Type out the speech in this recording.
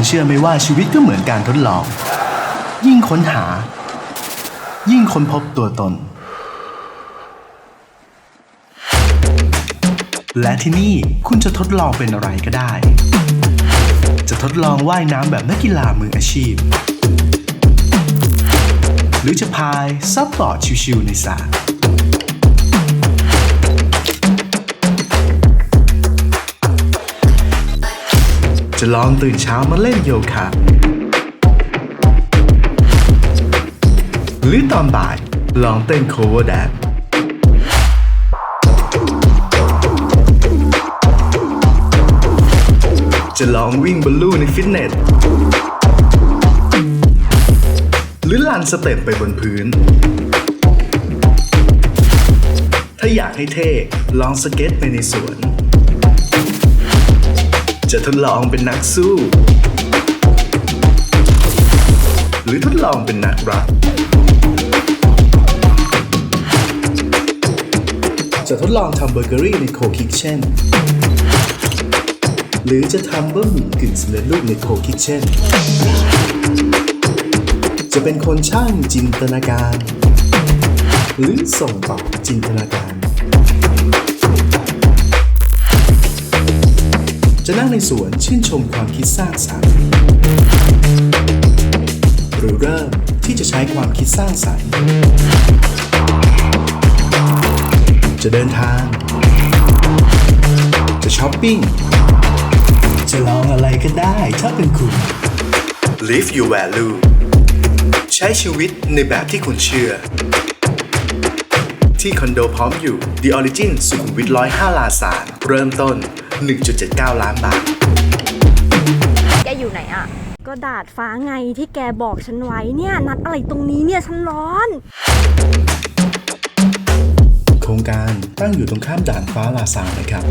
คุณเชื่อไหมว่าชีวิตก็เหมือนการทดลอง ยิ่งค้นหา ยิ่งค้นพบตัวตน และที่นี่คุณจะทดลองเป็นอะไรก็ได้ จะทดลองว่ายน้ำแบบนักกีฬามืออาชีพ หรือจะพายซับบอร์ดชิวๆในสระ จะลองตื่นเช้ามาเล่นโยคะ หรือตอนบ่ายลองเต้น cover dance จะลองวิ่งบนลู่ในฟิตเนส หรือลันสเต็ปไปบนพื้น ถ้าอยากให้เท่ ลองสเก็ตไปในสวน จะทดลองเป็นนักสู้ หรือทดลองเป็นนักรัก จะทดลองทำเบเกอรี่ในโคคิ t เช่น หรือจะทำบะหมี่กึ่งสำเร็จรูปในโคคิ t เช่น จะเป็นคนช่างจินตนาการ หรือส่งต่อจินตนาการ จะนั่งในสวนชื่นชมความคิดสร้างสรรค์ หรือเริ่มที่จะใช้ความคิดสร้างสรรค์ จะเดินทาง จะช้อปปิ้ง จะลองอะไรก็ได้ถ้าเป็นคุณ Live your value ใช้ชีวิตในแบบที่คุณเชื่อ ที่คอนโดพร้อมอยู่ The Origin สุขุมวิท105ลาซานเริ่มต้น 1.79 ล้านบาท แกอยู่ไหนอะก็ดาดฟ้าไงที่แกบอกฉันไว้เนี่ย นัดอะไรตรงนี้เนี่ยฉันร้อน โครงการตั้งอยู่ตรงข้ามด่านฟ้าลาซานนะครับ